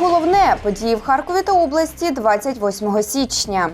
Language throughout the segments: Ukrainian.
головне події в Харкові та області 28 січня.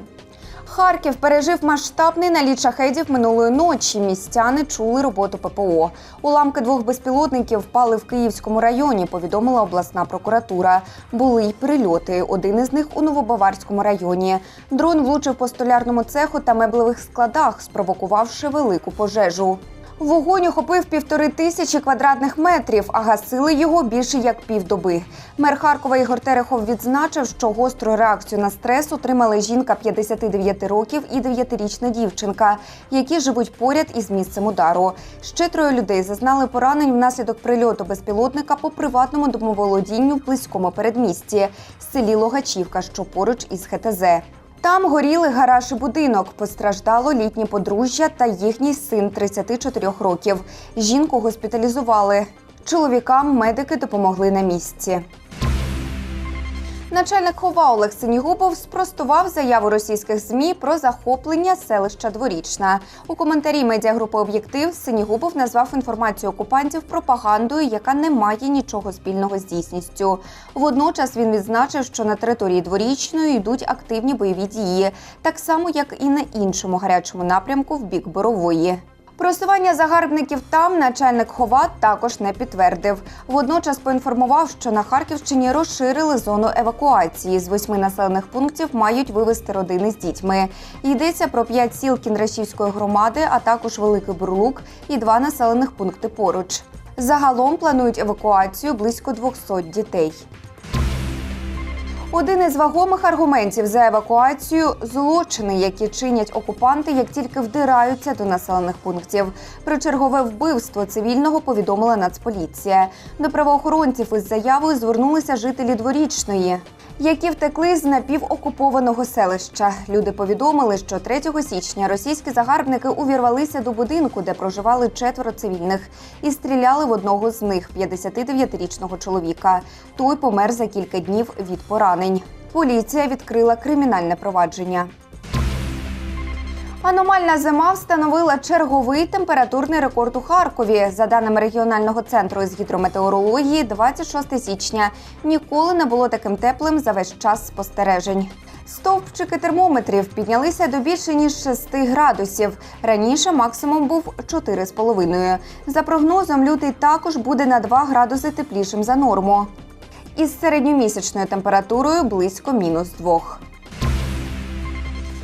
Харків пережив масштабний наліт шахедів минулої ночі. Містяни чули роботу ППО. Уламки двох безпілотників впали в Київському районі. Повідомила обласна прокуратура. Були й прильоти. Один із них у Новобаварському районі. Дрон влучив по столярному цеху та меблевих складах, спровокувавши велику пожежу. Вогонь охопив півтори тисячі квадратних метрів, а гасили його більше як півдоби. Мер Харкова Ігор Терехов відзначив, що гостру реакцію на стрес отримали жінка 59 років і 9-річна дівчинка, які живуть поряд із місцем удару. Ще троє людей зазнали поранень внаслідок прильоту безпілотника по приватному домоволодінню в близькому передмісті селі Логачівка, що поруч із ХТЗ. Там горіли гараж і будинок. Постраждало літнє подружжя та їхній син 34 років. Жінку госпіталізували. Чоловікам медики допомогли на місці. Начальник хова Олег Синігубов спростував заяву російських змі про захоплення селища Дворічна. У коментарі медіагрупи Об'єктив Синігубов назвав інформацію окупантів пропагандою, яка не має нічого спільного з дійсністю. Водночас він відзначив, що на території дворічної йдуть активні бойові дії, так само як і на іншому гарячому напрямку в бік Борової. Просування загарбників там начальник хова також не підтвердив. Водночас поінформував, що на Харківщині розширили зону евакуації. З восьми населених пунктів мають вивезти родини з дітьми. Йдеться про п'ять сіл Кіндрашівської громади, а також Великий Бурлук і два населених пункти поруч. Загалом планують евакуацію близько 200 дітей. Один із вагомих аргументів за евакуацію злочини, які чинять окупанти, як тільки вдираються до населених пунктів. Про чергове вбивство цивільного повідомила Нацполіція. До правоохоронців із заявою звернулися жителі дворічної. Які втекли з напівокупованого селища. Люди повідомили, що 3 січня російські загарбники увірвалися до будинку, де проживали четверо цивільних, і стріляли в одного з них 59-річного чоловіка. Той помер за кілька днів від поранень. Поліція відкрила кримінальне провадження. Аномальна зима встановила черговий температурний рекорд у Харкові. За даними регіонального центру з гідрометеорології, 26 січня ніколи не було таким теплим за весь час спостережень. Стовпчики термометрів піднялися до більше ніж 6 градусів. Раніше максимум був 4,5. За прогнозом, лютий також буде на 2 градуси теплішим за норму. Із середньомісячною температурою близько мінус 2.